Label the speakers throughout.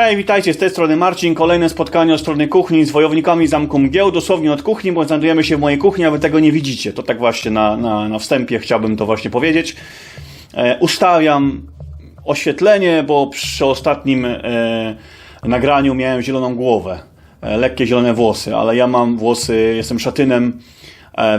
Speaker 1: Hej, witajcie, z tej strony Marcin. Kolejne spotkanie od strony kuchni z wojownikami Zamku Mgieł. Dosłownie od kuchni, bo znajdujemy się w mojej kuchni, a wy tego nie widzicie. To tak właśnie na, na, na wstępie chciałbym to właśnie powiedzieć. E, ustawiam oświetlenie, bo przy ostatnim e, nagraniu miałem zieloną głowę. E, lekkie zielone włosy, ale ja mam włosy, jestem szatynem,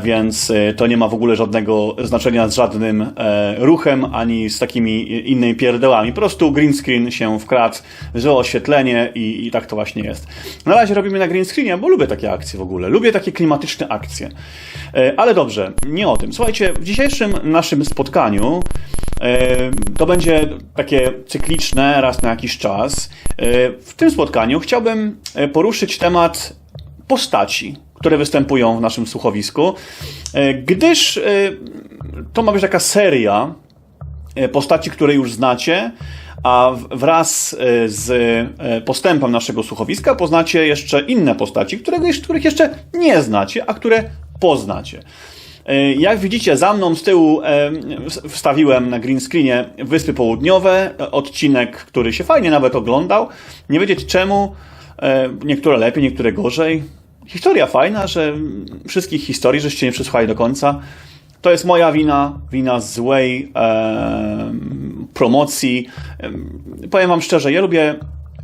Speaker 1: więc e, to nie ma w ogóle żadnego znaczenia z żadnym e, ruchem, ani z takimi innymi pierdołami. Po prostu green screen się wkradł, złe oświetlenie i, i tak to właśnie jest. Na razie robimy na green screenie, bo lubię takie akcje w ogóle. Lubię takie klimatyczne akcje. E, Ale dobrze, nie o tym. Słuchajcie, w dzisiejszym naszym spotkaniu e, to będzie takie cykliczne, raz na jakiś czas. E, W tym spotkaniu chciałbym e, poruszyć temat postaci, które występują w naszym słuchowisku, e, gdyż e, to ma być taka seria e, postaci, które już znacie, a wraz z postępem naszego słuchowiska poznacie jeszcze inne postaci, których, jeszcze nie znacie, a które poznacie. Jak widzicie, za mną z tyłu wstawiłem na green screenie Wyspy Południowe, odcinek, który się fajnie nawet oglądał. Nie wiedzieć czemu, niektóre lepiej, niektóre gorzej. Historia fajna, że wszystkich historii żeście nie przesłuchali do końca. To jest moja wina, wina złej e, promocji. Em, powiem wam szczerze, ja lubię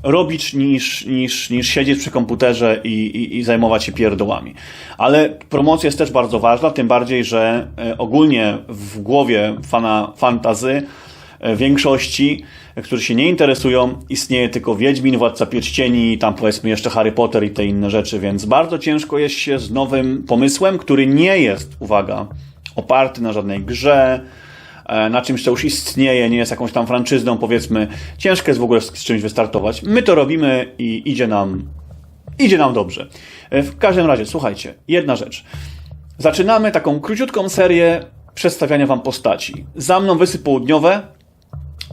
Speaker 1: robić niż, niż, niż siedzieć przy komputerze i, i, i zajmować się pierdołami. Ale promocja jest też bardzo ważna, tym bardziej, że e, ogólnie w głowie fana fantazy e, większości, e, którzy się nie interesują, istnieje tylko Wiedźmin, Władca Pierścieni, tam powiedzmy jeszcze Harry Potter i te inne rzeczy, więc bardzo ciężko jest się z nowym pomysłem, który nie jest, uwaga, oparty na żadnej grze, e, na czymś, co już istnieje, nie jest jakąś tam franczyzną, powiedzmy. Ciężko jest w ogóle z, z czymś wystartować. My to robimy i idzie nam, idzie nam dobrze. E, W każdym razie, słuchajcie, jedna rzecz. Zaczynamy taką króciutką serię przedstawiania wam postaci. Za mną Wysy Południowe,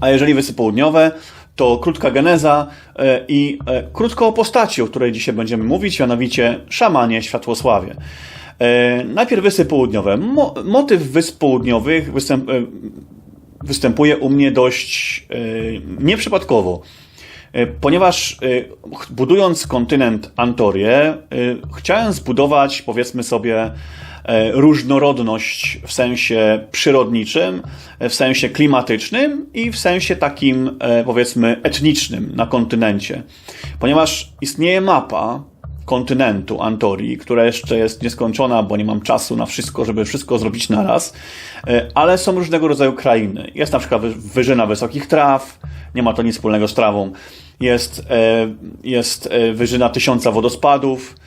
Speaker 1: a jeżeli Wysy Południowe, to krótka geneza e, i e, krótko o postaci, o której dzisiaj będziemy mówić, mianowicie szamanie Światłosławie. E, Najpierw Wysy Południowe. Mo motyw Wysp Południowych występ, występuje u mnie dość nieprzypadkowo. Ponieważ budując kontynent Antorię, chciałem zbudować, powiedzmy sobie, różnorodność w sensie przyrodniczym, e, w sensie klimatycznym i w sensie takim, e, powiedzmy, etnicznym na kontynencie. Ponieważ istnieje mapa kontynentu Antorii, która jeszcze jest nieskończona, bo nie mam czasu na wszystko, żeby wszystko zrobić naraz, E, ale są różnego rodzaju krainy. Jest na przykład wy- wyżyna wysokich traw, nie ma to nic wspólnego z trawą. Jest, e, jest e, wyżyna tysiąca wodospadów, e,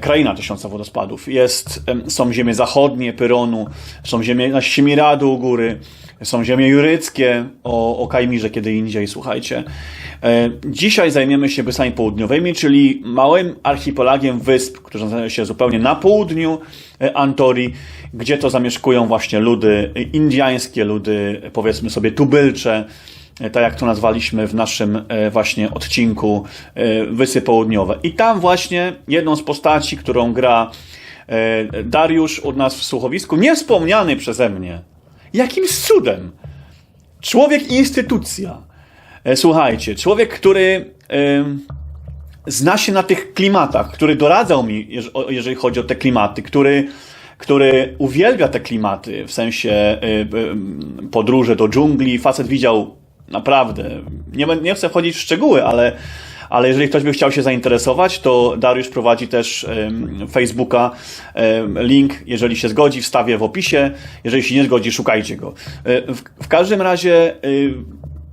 Speaker 1: kraina tysiąca wodospadów. Jest, są ziemie zachodnie Pyronu, są ziemie na Siemiradu u góry, są ziemie juryckie o, o Kajmirze kiedy indziej, słuchajcie. E, Dzisiaj zajmiemy się Wysami Południowymi, czyli małym archipelagiem wysp, które znajdują się zupełnie na południu e, Antorii, gdzie to zamieszkują właśnie ludy e, indyjskie, ludy e, powiedzmy sobie tubylcze, e, tak jak to nazwaliśmy w naszym e, właśnie odcinku e, Wysy Południowe. I tam właśnie jedną z postaci, którą gra e, Dariusz u nas w słuchowisku, niewspomniany przeze mnie. Jakimś cudem. Człowiek instytucja. E, Słuchajcie, człowiek, który zna się na tych klimatach, który doradzał mi, jeżeli chodzi o te klimaty, który, który uwielbia te klimaty, w sensie podróże do dżungli. Facet widział naprawdę, nie, nie chcę wchodzić w szczegóły, ale, ale jeżeli ktoś by chciał się zainteresować, to Dariusz prowadzi też em, Facebooka. Em, Link, jeżeli się zgodzi, wstawię w opisie. Jeżeli się nie zgodzi, szukajcie go. E, W, w każdym razie, y,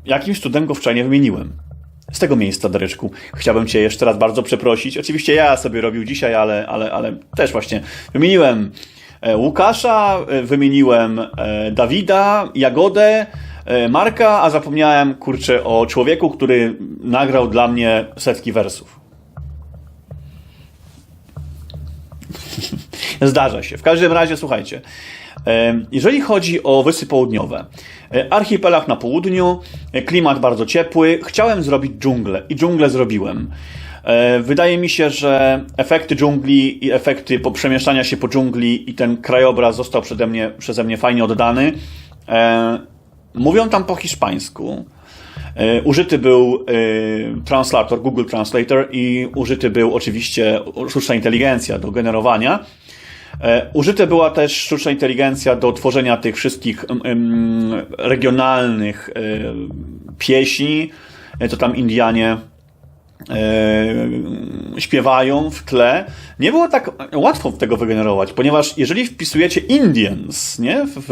Speaker 1: jakimś cudem go wczoraj nie wymieniłem. Z tego miejsca, Dareczku, chciałbym Cię jeszcze raz bardzo przeprosić. Oczywiście ja sobie robił dzisiaj, ale, ale, ale też właśnie wymieniłem e, Łukasza, e, wymieniłem Dawida, Jagodę, Marka, a zapomniałem, kurczę, o człowieku, który nagrał dla mnie setki wersów. Zdarza się. W każdym razie, słuchajcie. e, Jeżeli chodzi o Wyspy Południowe, e, archipelag na południu, e, klimat bardzo ciepły, chciałem zrobić dżunglę i dżunglę zrobiłem. E, Wydaje mi się, że efekty dżungli i efekty poprzemieszczania się po dżungli i ten krajobraz został przeze mnie, przeze mnie fajnie oddany. Mówią tam po hiszpańsku. E, użyty był e, translator, Google Translator i użyty był oczywiście sztuczna inteligencja do generowania. E, użyte była też sztuczna inteligencja do tworzenia tych wszystkich regionalnych pieśni, to tam Indianie e, śpiewają w tle. Nie było tak łatwo tego wygenerować, ponieważ jeżeli wpisujecie Indians, nie, w,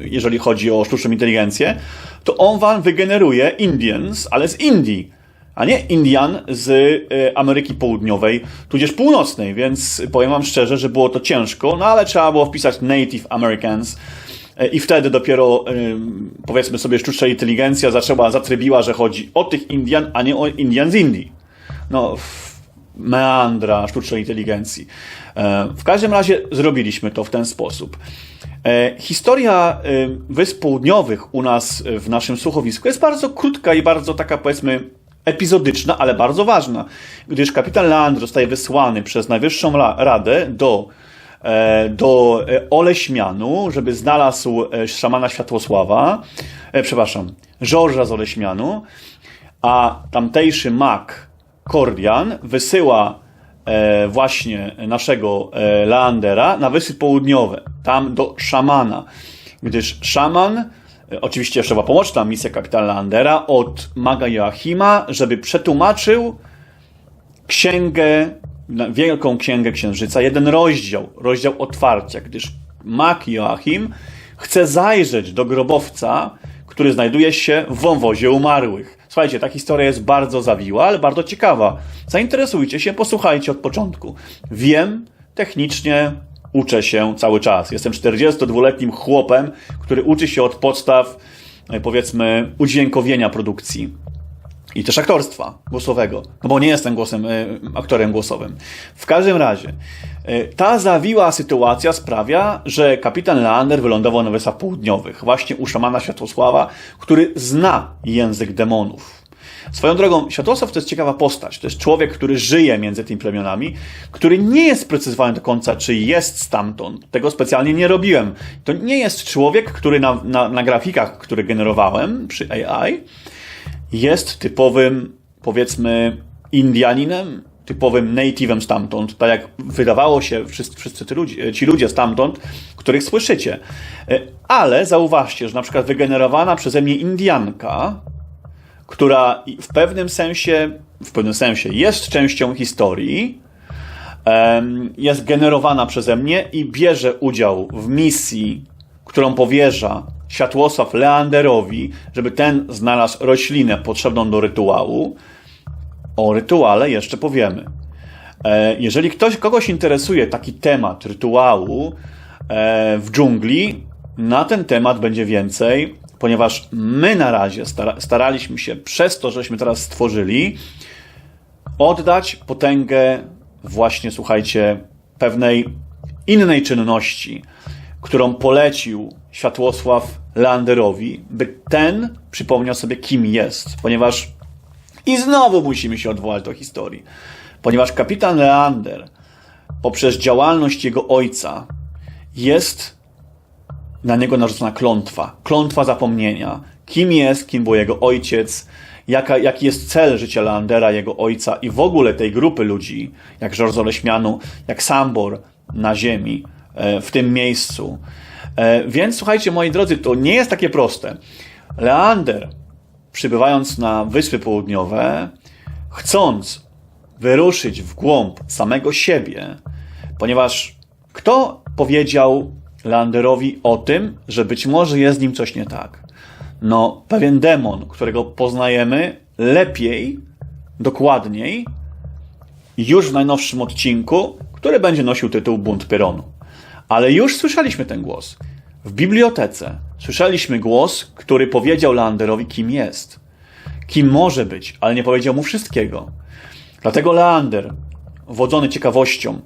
Speaker 1: jeżeli chodzi o sztuczną inteligencję, to on wam wygeneruje Indians, ale z Indii, a nie Indian z e, Ameryki Południowej, tudzież Północnej, więc powiem wam szczerze, że było to ciężko, no ale trzeba było wpisać Native Americans, e, i wtedy dopiero, powiedzmy sobie, sztuczna inteligencja zaczęła, zatrybiła, że chodzi o tych Indian, a nie o Indian z Indii no, meandra sztucznej inteligencji. E, w każdym razie zrobiliśmy to w ten sposób. E, historia e, Wysp Południowych u nas w naszym słuchowisku jest bardzo krótka i bardzo taka powiedzmy epizodyczna, ale bardzo ważna, gdyż kapitan Land zostaje wysłany przez Najwyższą Radę do, do Oleśmianu, żeby znalazł szamana Światłosława, przepraszam, Żorża z Oleśmianu, a tamtejszy mak Kordian wysyła e, właśnie naszego e, Leandera na Wyspy Południowe, tam do szamana, gdyż szaman, e, oczywiście jeszcze była pomocna misja kapitana Leandera od maga Joachima, żeby przetłumaczył księgę, wielką księgę księżyca, jeden rozdział, rozdział otwarcia, gdyż mag Joachim chce zajrzeć do grobowca, który znajduje się w wąwozie umarłych. Słuchajcie, ta historia jest bardzo zawiła, ale bardzo ciekawa. Zainteresujcie się, posłuchajcie od początku. Wiem, technicznie uczę się cały czas. Jestem 42-letnim chłopem, który uczy się od podstaw, e, powiedzmy, udźwiękowienia produkcji i też aktorstwa głosowego, no bo nie jestem głosem, y, aktorem głosowym. W każdym razie, y, ta zawiła sytuacja sprawia, że kapitan Leander wylądował na Wyspach Południowych, właśnie u szamana Światłosława, który zna język demonów. Swoją drogą, Światłosław to jest ciekawa postać. To jest człowiek, który żyje między tymi plemionami, który nie jest sprecyzowany do końca, czy jest stamtąd. Tego specjalnie nie robiłem. To nie jest człowiek, który na, na, na grafikach, które generowałem przy AI, jest typowym, powiedzmy, Indianinem, typowym native'em stamtąd, tak jak wydawało się wszyscy, wszyscy ci ludzie stamtąd, których słyszycie. E, ale zauważcie, że na przykład wygenerowana przeze mnie Indianka, która w pewnym sensie, w pewnym sensie jest częścią historii, jest generowana przeze mnie i bierze udział w misji, którą powierza Światłosław Leanderowi, żeby ten znalazł roślinę potrzebną do rytuału. O rytuale jeszcze powiemy. E, jeżeli ktoś, kogoś interesuje taki temat rytuału e, w dżungli, na ten temat będzie więcej, ponieważ my na razie staraliśmy się przez to, żeśmy teraz stworzyli, oddać potęgę właśnie, słuchajcie, pewnej innej czynności, którą polecił Światłosław Leanderowi, by ten przypomniał sobie, kim jest, ponieważ i znowu musimy się odwołać do historii, ponieważ kapitan Leander poprzez działalność jego ojca jest na niego narzucona klątwa, klątwa zapomnienia, kim jest, kim był jego ojciec, jaka, jaki jest cel życia Leandera, jego ojca i w ogóle tej grupy ludzi, jak George Oleśmianu, jak Sambor na ziemi, e, w tym miejscu. E, więc słuchajcie, moi drodzy, to nie jest takie proste. Leander, przybywając na Wyspy Południowe, chcąc wyruszyć w głąb samego siebie, ponieważ kto powiedział Leanderowi o tym, że być może jest z nim coś nie tak? No, pewien demon, którego poznajemy lepiej, dokładniej, już w najnowszym odcinku, który będzie nosił tytuł Bunt Pyronu. Ale już słyszeliśmy ten głos. W bibliotece słyszeliśmy głos, który powiedział Leanderowi, kim jest. Kim może być, ale nie powiedział mu wszystkiego. Dlatego Leander, wodzony ciekawością,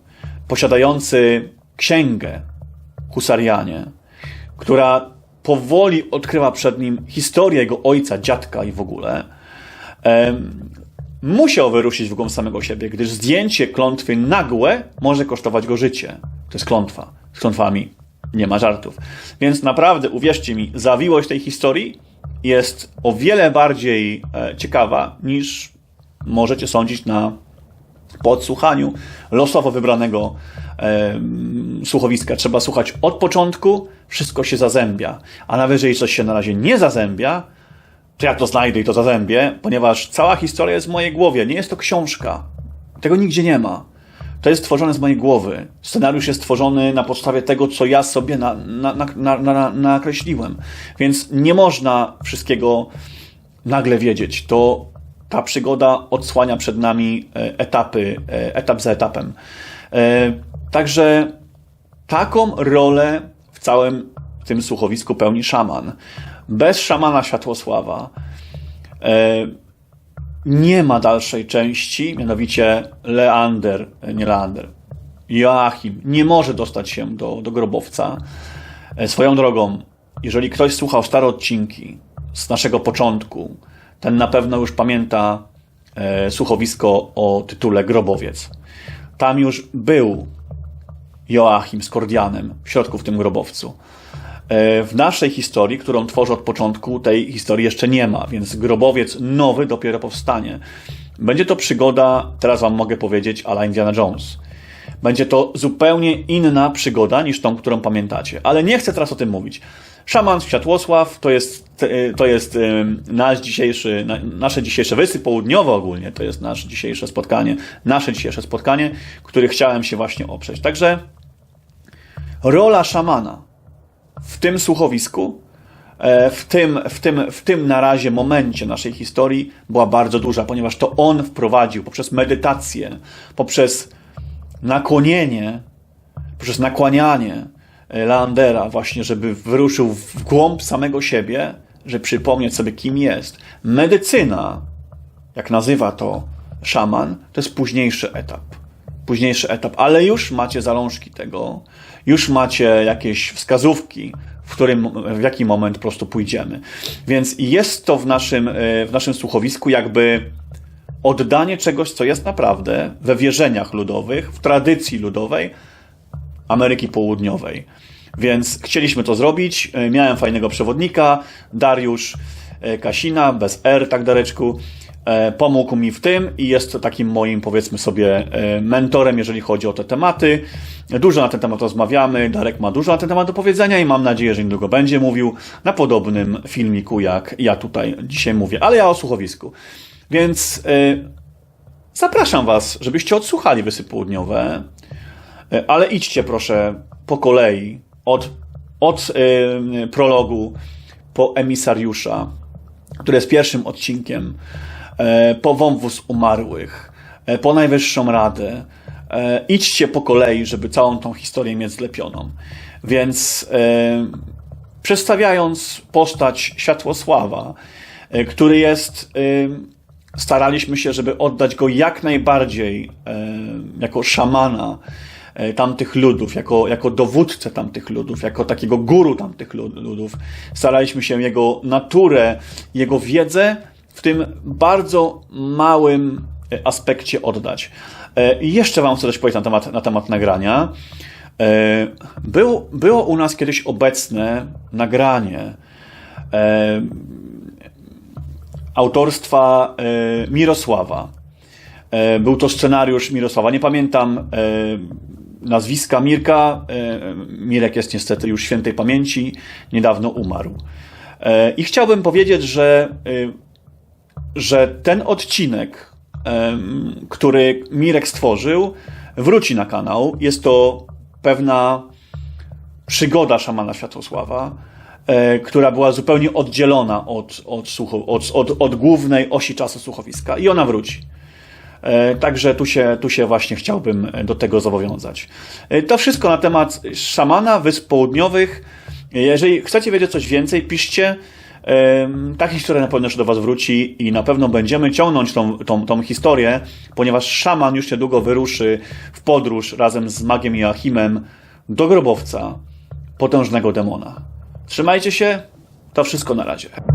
Speaker 1: posiadający księgę Husarianie, która powoli odkrywa przed nim historię jego ojca, dziadka i w ogóle, musiał wyruszyć w głąb samego siebie, gdyż zdjęcie klątwy nagłe może kosztować go życie. To jest klątwa. Z klątwami nie ma żartów. Więc naprawdę, uwierzcie mi, zawiłość tej historii jest o wiele bardziej e, ciekawa niż możecie sądzić na podsłuchaniu losowo wybranego e, słuchowiska. Trzeba słuchać od początku, wszystko się zazębia. A nawet jeżeli coś się na razie nie zazębia, to ja to znajdę i to zazębię, ponieważ cała historia jest w mojej głowie. Nie jest to książka. Tego nigdzie nie ma. To jest stworzone z mojej głowy. Scenariusz jest stworzony na podstawie tego, co ja sobie na, na, na, nakreśliłem. Więc nie można wszystkiego nagle wiedzieć. To ta przygoda odsłania przed nami e, etapy, e, etap za etapem. E, także taką rolę w całym tym słuchowisku pełni szaman. Bez szamana Światłosława nie ma dalszej części, mianowicie Leander, nie Leander, Joachim nie może dostać się do, do grobowca. Swoją drogą, jeżeli ktoś słuchał stare odcinki z naszego początku, ten na pewno już pamięta e, słuchowisko o tytule Grobowiec. Tam już był Joachim z Kordianem w środku w tym grobowcu. E, w naszej historii, którą tworzę od początku, tej historii jeszcze nie ma, więc grobowiec nowy dopiero powstanie. Będzie to przygoda, teraz Wam mogę powiedzieć, ala Indiana Jones. Będzie to zupełnie inna przygoda niż tą, którą pamiętacie. Ale nie chcę teraz o tym mówić. Szaman Światłosław to jest, to jest nasz dzisiejszy, nasze dzisiejsze Wyspy Południowe ogólnie, to jest nasze dzisiejsze spotkanie, nasze dzisiejsze spotkanie, które chciałem się właśnie oprzeć. Także rola szamana w tym słuchowisku, e, w tym, w, tym, w tym na razie momencie naszej historii była bardzo duża, ponieważ to on wprowadził poprzez medytację, poprzez nakłonienie, poprzez nakłanianie e, Leandera właśnie, żeby wyruszył w głąb samego siebie, żeby przypomnieć sobie, kim jest. Medycyna, jak nazywa to szaman, to jest późniejszy etap. Późniejszy etap, ale już macie zalążki tego, już macie jakieś wskazówki, w którym, w jaki moment po prostu pójdziemy. Więc jest to w naszym, e, w naszym słuchowisku jakby oddanie czegoś, co jest naprawdę we wierzeniach ludowych, w tradycji ludowej Ameryki Południowej. Więc chcieliśmy to zrobić. E, miałem fajnego przewodnika, Dariusz e, Kasina, bez R, tak Dareczku. E, pomógł mi w tym i jest takim moim, powiedzmy sobie, mentorem, jeżeli chodzi o te tematy. Dużo na ten temat rozmawiamy, Darek ma dużo na ten temat do powiedzenia i mam nadzieję, że niedługo będzie mówił na podobnym filmiku, jak ja tutaj dzisiaj mówię, ale ja o słuchowisku. Więc yy, zapraszam Was, żebyście odsłuchali Wysyp Południowe, ale idźcie proszę po kolei od, od prologu po emisariusza, który jest pierwszym odcinkiem, po wąwóz umarłych, po Najwyższą Radę. Idźcie po kolei, żeby całą tą historię mieć zlepioną. Więc przedstawiając postać Światłosława, który jest staraliśmy się, żeby oddać go jak najbardziej e, jako szamana e, tamtych ludów, jako, jako dowódcę tamtych ludów, jako takiego guru tamtych ludów. Staraliśmy się jego naturę, jego wiedzę w tym bardzo małym e, aspekcie oddać. I jeszcze Wam chcę coś powiedzieć na temat, na temat nagrania. Był, było u nas kiedyś obecne nagranie autorstwa e, Mirosława. E, był to scenariusz Mirosława. Nie pamiętam e, nazwiska Mirka. Mirek jest niestety już świętej pamięci, niedawno umarł. I chciałbym powiedzieć, że, że ten odcinek, który Mirek stworzył, wróci na kanał. Jest to pewna przygoda szamana Światłosława E, która była zupełnie oddzielona od, od, od, od, od głównej osi czasu słuchowiska i ona wróci. E, także tu się, tu się właśnie chciałbym do tego zobowiązać. E, to wszystko na temat szamana, wysp południowych. Jeżeli chcecie wiedzieć coś więcej, piszcie. Ta historia na pewno jeszcze do Was wróci i na pewno będziemy ciągnąć tą, tą, tą historię, ponieważ szaman już niedługo wyruszy w podróż razem z magiem Joachimem do grobowca potężnego demona. Trzymajcie się, to wszystko na razie.